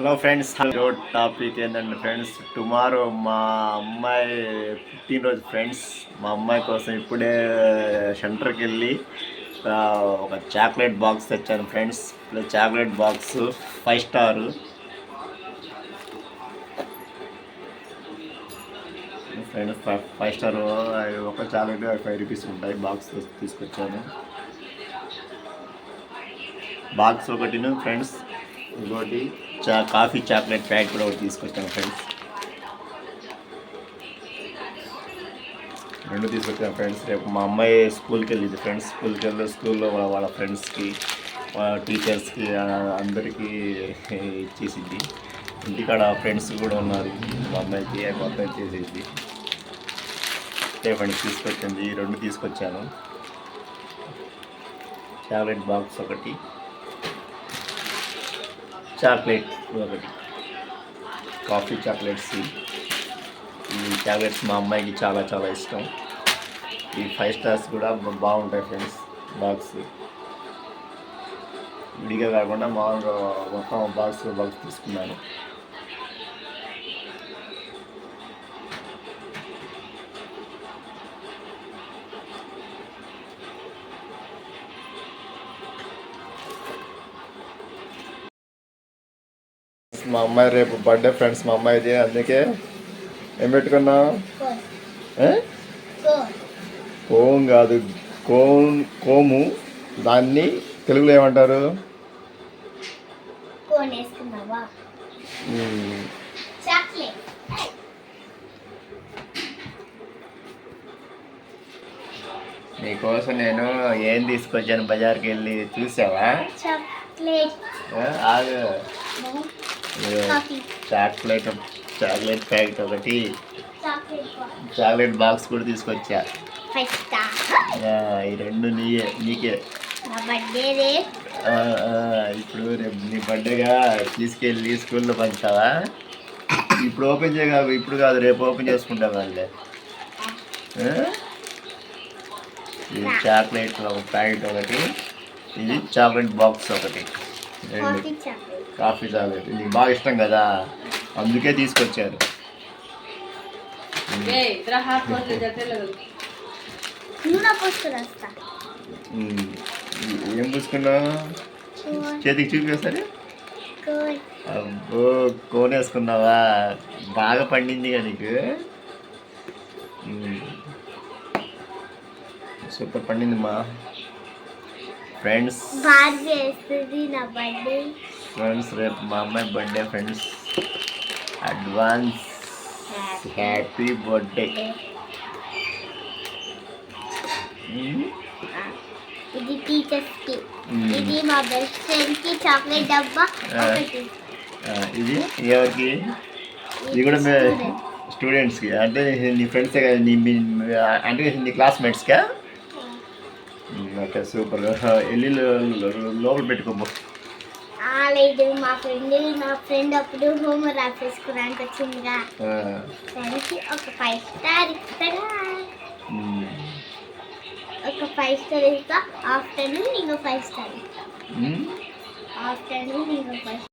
Hello friends hello topic ఏంటంటే friends tomorrow మా అమ్మాయి పుట్టినరోజు ఫ్రెండ్స్ మా అమ్మాయి కోసం ఇప్పుడే సెంటర్కి వెళ్ళి ఒక చాక్లెట్ బాక్స్ తెచ్చాను friends chocolate box five star friends five star ఒక చాక్లెట్ ఫైవ్ రూపీస్ ఉంటాయి బాక్స్ తీసుకొచ్చాను. బాక్స్ ఒకటిను ఫ్రెండ్స్ ఇంకోటి చా కాఫీ చాక్లెట్ ప్యాక్ కూడా ఒకటి తీసుకొచ్చాను ఫ్రెండ్స్. రెండు తీసుకొచ్చాం ఫ్రెండ్స్. రేపు మా అమ్మాయి స్కూల్కి వెళ్ళింది ఫ్రెండ్స్. స్కూల్కి వెళ్ళి స్కూల్లో వాళ్ళ వాళ్ళ ఫ్రెండ్స్కి వాళ్ళ టీచర్స్కి అందరికీ ఇచ్చేసింది. ఇంటికాడ ఫ్రెండ్స్ కూడా ఉన్నారు. మా అమ్మాయికి మా అబ్బాయి చేసేసి. ఫ్రెండ్స్ తీసుకొచ్చింది. రెండు తీసుకొచ్చాను. చాక్లెట్ బాక్స్ ఒకటి. చాక్లెట్ కాఫీ చాక్లెట్స్ ఈ చాక్లెట్స్ మా అమ్మాయికి చాలా చాలా ఇష్టం. ఈ ఫైవ్ స్టార్స్ కూడా బాగుంటాయి ఫ్రెండ్స్ బాక్స్. విడిగా కాకుండా మామూలుగా మొత్తం బాక్స్ బాక్స్ తీసుకున్నాను. మా అమ్మాయి రేపు బర్త్డే ఫ్రెండ్స్ మా అమ్మాయిది అందుకే ఏం పెట్టుకున్నావు ఏ? కోం. కాదు కోన్ కోము దాన్ని తెలుగులో ఏమంటారు? నీకోసం నేను ఏం తీసుకొచ్చాను బజార్కి వెళ్ళి చూసావా? ఆగు. చాక్లెట్ చాక్లెట్ ప్యాకెట్ ఒకటి. Chocolate box. కూడా తీసుకొచ్చా. ఈ రెండు నీయే నీకే. ఇప్పుడు రేపు నీ బర్త్డేగా తీసుకెళ్ళి స్కూల్లో పంచుతావా ఇప్పుడు ఓపెన్ చేయగా ఇప్పుడు కాదు రేపు ఓపెన్ చేసుకుంటాం వాళ్ళే? ఇది చాక్లెట్ ఒక ప్యాకెట్ ఒకటి ఇది చాక్లెట్ బాక్స్ ఒకటి. కాఫీ చాక్లెట్ నీకు బాగా ఇష్టం కదా? అందుకే తీసుకొచ్చారు. ఏం పూసుకున్నావు? చేతికి చూపిస్తారు అబ్బో కోన్ వేసుకున్నావా? బాగా పండింది నీకు. సూపర్ పండింది మా. ఫ్రెండ్స్ ఫ్రెండ్స్ రేపు మా అమ్మాయి birthday friends advance happy birthday ఇది టీచర్స్కి మ్మ్. ఇది మా బెస్ట్ ఫ్రెండ్కి చాక్లెట్ డబ్బా ఆ. ఒకటి. ఇది ఎవరికి? ఇది కూడా మీ స్టూడెంట్స్కి అంటే నీ ఫ్రెండ్సే కదా నీ అంటే నీ క్లాస్మేట్స్కా ఓకే సూపర్. లోపల పెట్టుకోబో లేదు మా ఫ్రెండ్ నా ఫ్రెండ్ అప్పుడు హోమ్ రాసేసుకోవడానికి వచ్చిందిగా. ఆ, దానికి ఒక ఫైవ్ స్టార్ ఇస్తారా. ఒక ఫైవ్ స్టార్ ఇస్తా. ఆఫ్టర్నూన్ ఇంకో ఫైవ్ స్టార్ ఇస్తా. ఆఫ్టర్నూన్ ఇంకో ఫైవ్